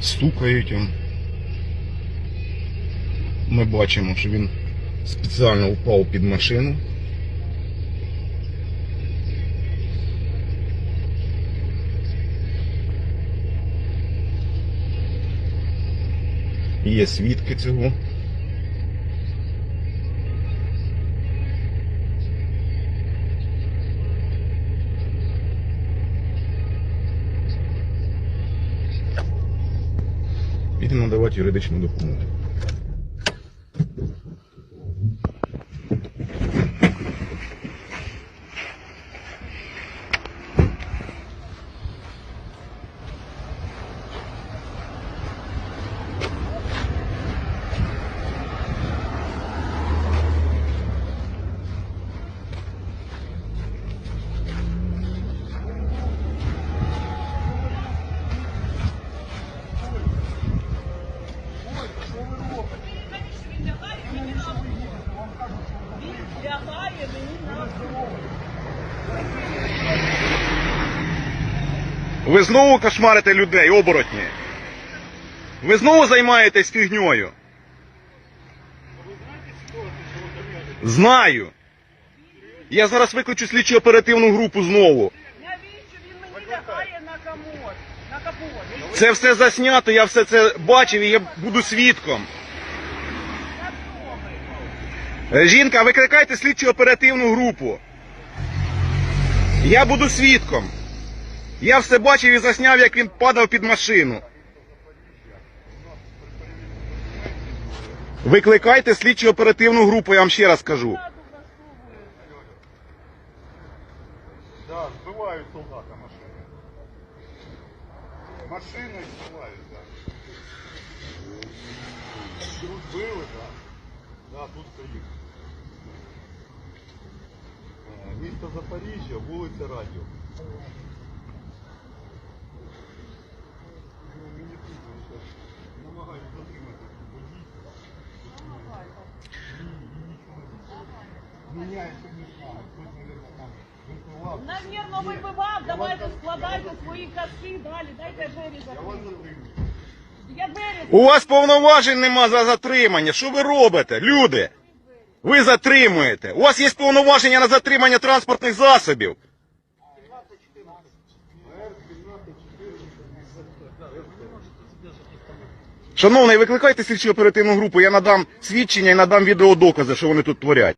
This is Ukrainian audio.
стукають. Ми бачимо, що він спеціально впав під машину. Є свідки цього. Підемо надавати юридичну допомогу. Лягає мені на голову. Ви знову кошмарите людей, оборотні. Ви знову займаєтесь фігньою. Знаю. Я зараз виключу слідчу оперативну групу знову. Навіщо він мені лягає на комод? На капот? Це все заснято, я все це бачив і я буду свідком. Жінка, викликайте слідчу оперативну групу. Я буду свідком. Я все бачив і засняв, як він падав під машину. Викликайте слідчу оперативну групу, я вам ще раз кажу. Да, збивають солдата машини. Машини збивають, так. Тут били, так. Да, тут стоїть. Запоріжжя, вулиця Радіо. Намагаюся затримати водій. Навірно, вибивав, давайте складайте свої казки далі, дайте двері закрити. Я двері У вас повноважень нема за затримання. Що ви робите, люди? Ви затримуєте. У вас є повноваження на затримання транспортних засобів. Шановний, викликайте слідчу оперативну групу, я надам свідчення і надам відеодокази, що вони тут творять.